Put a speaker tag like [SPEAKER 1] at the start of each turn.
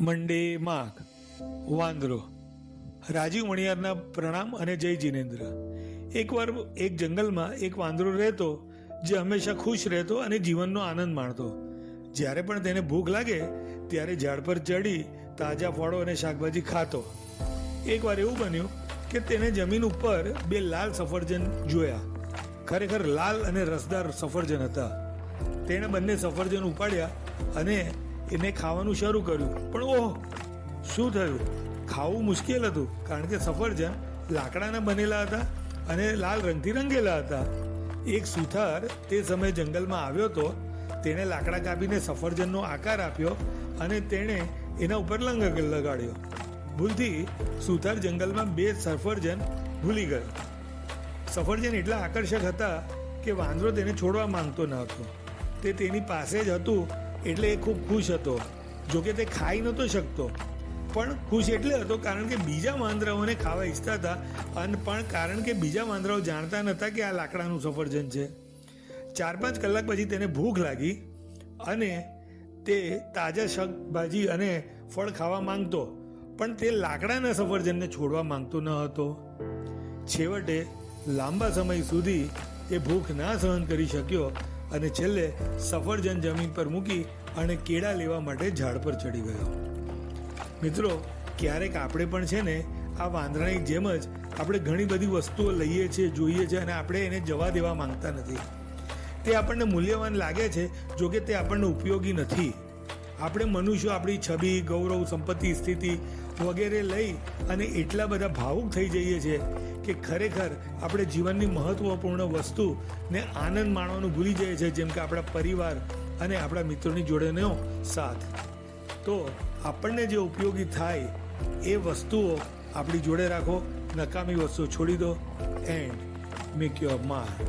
[SPEAKER 1] મંડે માઘ વાંદરો. રાજીવ મણિયારના પ્રણામ અને જય જીનેન્દ્ર. એકવાર એક જંગલમાં એક વાંદરો રહેતો, જે હંમેશા ખુશ રહેતો અને જીવનનો આનંદ માણતો. જ્યારે પણ તેને ભૂખ લાગે, ત્યારે ઝાડ પર ચડી તાજા ફળો અને શાકભાજી ખાતો. એકવાર એવું બન્યું કે તેને જમીન ઉપર બે લાલ સફરજન જોયા. ખરેખર લાલ અને રસદાર સફરજન હતા. તેણે બંને સફરજન ઉપાડ્યા અને એને ખાવાનું શરૂ કર્યું. પણ ઓહ, શું થયું? ખાવું મુશ્કેલ હતું, કારણ કે સફરજન લાકડાના બનેલા હતા અને લાલ રંગથી રંગેલા હતા. એક સુથાર તે સમયે જંગલમાં આવ્યો હતો. તેણે લાકડા કાપીને સફરજનનો આકાર આપ્યો અને તેણે એના ઉપર લંગ લગાડ્યો. ભૂલથી સુથાર જંગલમાં બે સફરજન ભૂલી ગયો. સફરજન એટલા આકર્ષક હતા કે વાંદરો તેને છોડવા માંગતો ન હતો. તે તેની પાસે જ હતું એટલે એ ખૂબ ખુશ હતો. જોકે તે ખાઈ નહોતો શકતો. પણ ખુશ એટલે હતો કારણ કે બીજા વાંદરાઓને ખાવા ઈચ્છતા હતા. અને પણ કારણ કે બીજા વાંદરાઓ જાણતા નહોતા કે આ લાકડાનું સફરજન છે. ચાર પાંચ કલાક પછી તેને ભૂખ લાગી અને તે તાજા શાકભાજી અને ફળ ખાવા માંગતો. પણ તે લાકડાના સફરજનને છોડવા માંગતો ન હતો. છેવટે લાંબા સમય સુધી એ ભૂખ ના સહન કરી શક્યો અને છેલ્લે સફરજન જમીન પર મૂકી અને કેળા લેવા માટે ઝાડ પર ચડી ગયો. મિત્રો, ક્યારેક આપણે પણ છે ને, આ વાંદરાની જેમ જ આપણે ઘણી બધી વસ્તુઓ લઈએ છીએ જોઈએ છીએ અને આપણે એને જવા દેવા માંગતા નથી. તે આપણને મૂલ્યવાન લાગે છે જો કે તે આપણને ઉપયોગી નથી. આપણે મનુષ્યો આપણી છબી, ગૌરવ, સંપત્તિ, સ્થિતિ વગેરે લઈ અને એટલા બધા ભાવુક થઈ જઈએ છીએ કે ખરેખર આપણે જીવનની મહત્વપૂર્ણ વસ્તુને આનંદ માણવાનું ભૂલી જઈએ છીએ, જેમ કે આપણા પરિવાર અને આપણા મિત્રોની જોડેનો સાથ. તો આપણને જે ઉપયોગી થાય એ વસ્તુઓ આપણી જોડે રાખો, નકામી વસ્તુઓ છોડી દો એન્ડ મેક યોર માર્ક